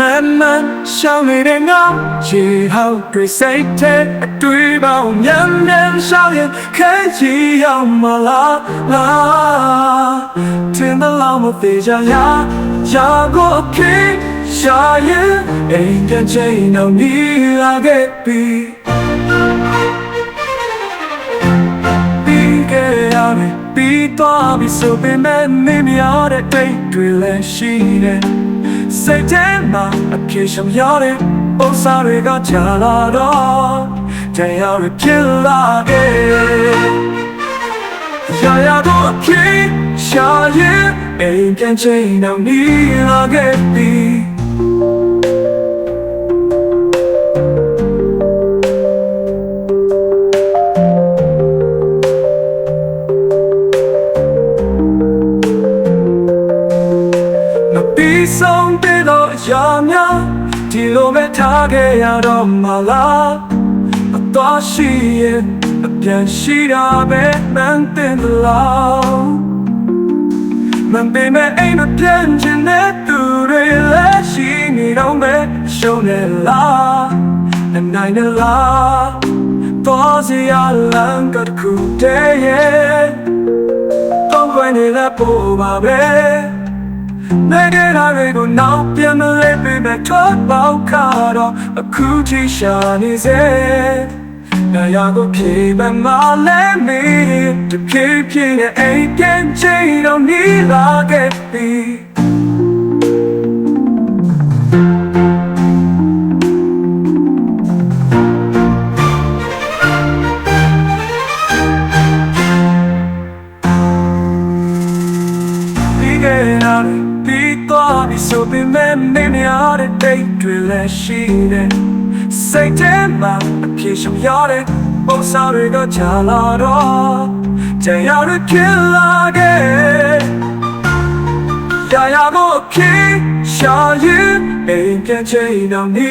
man man ရှောင်းနေတဲ့ငါချီဟောက်တွေစိတ်ထဲအတွေ့ပေါင်းမြန်မြန်ရှောင်းရင်ခဲချီရောက်မလားလားတင်တဲ့လောင်မသေးကြရရာကိုအဖေရှာရင်အိမ်ပြန်ချိန်တော့မြည်လာခဲ့ပြီပြီးခဲ့ရမယ်ပြီးတော့ပြီဆိုပေမဲ့နေမရတဲ့တိတ်တွေလည်းရှိတယ် စိတ်ထဲမှာအပြေရှောင်ရတဲ့ပုံစားတွေကကြာလာတော့တရားရဖြစ်လာခဲ့ရာရာတို့အဖြစ်ရှာရင်အိမ်ပြန်ချိန်တော့နီးလာခဲ့ပြီမပြီးဆုံး တဲ့တော့အရာများဒီလိုပဲထားခဲ့ရတော့မလားအသွားရှိရင်အပြန်ရှိတာပဲမှန်တင်လားမန်ပေမဲ့အိမ်မပြန်ချင်တဲ့သူတွေလည်းရှိနေတော့မယ်ရှုံးနေလားအနိုင်နေလားတော့စီရလန်ကတခုတည်းရဲ့တော့ခွင့်နေလည်းပို့ပါပဲ နေကြတာတွေကိုနောက်ပြန်မလဲပေးမဲ့ထွက်ပေါက်ခါတော့အခုထိရှာနေစေ။နာယာကိုပြေပမလဲမီတဖြည်းဖြည်းနဲ့အိမ်ပြန်ချိန်တော့နီးလာခဲ့ပြီ။ပြီးခဲ့တာတွေ ပြီးသွားပြီဆိုပေမဲ့နေမရတဲ့တိတ်တွေလည်းရှိတယ်စိတ်ထဲမှာအပြေရှောင်ရတဲ့ပုံစားတွေကကြာလာတော့တရားတွေဖြစ်လာခဲ့ရာရာကိုဖြစ်ရှာရင်အိမ်ပြန်ချိန်တော့နေ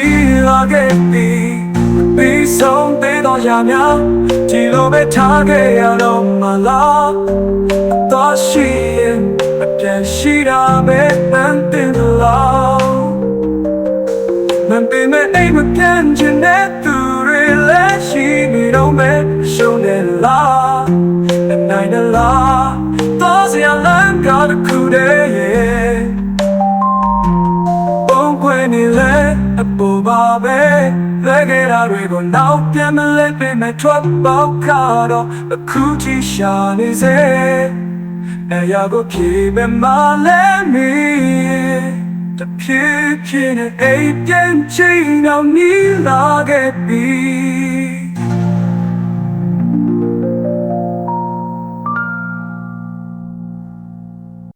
လာခဲ့ပြီပြီးဆုံးသေးတော့ရာများဒီလိုပဲထားခဲ့ရတော့မလားတော့ရှိရင် အပြန်ရှိတာပဲမှန်တင်လားမန်ပင်မဲ့အိမ်မပြန်ချင်တဲ့သူတွေလည်းရှိနေတော့မယ်ရှုံးနေလားအနိုင်နေလားတော့စရာလမ်းကတခုတည်းရဲ့ပုံခွေနေလဲအပေါ်ပါပဲလဲခဲ့တာတွေကိုနောက်ပြန်မလဲပေးမဲ့ထွက်ပေါက်ခါတော့အခုထိရှာနေစေ အရာကိုပြေမဲ့မလဲမီတဖြည်းဖြည်းနဲ့အိပ်ပြန်ချိန်တော့နီးလာခဲ့ပြီ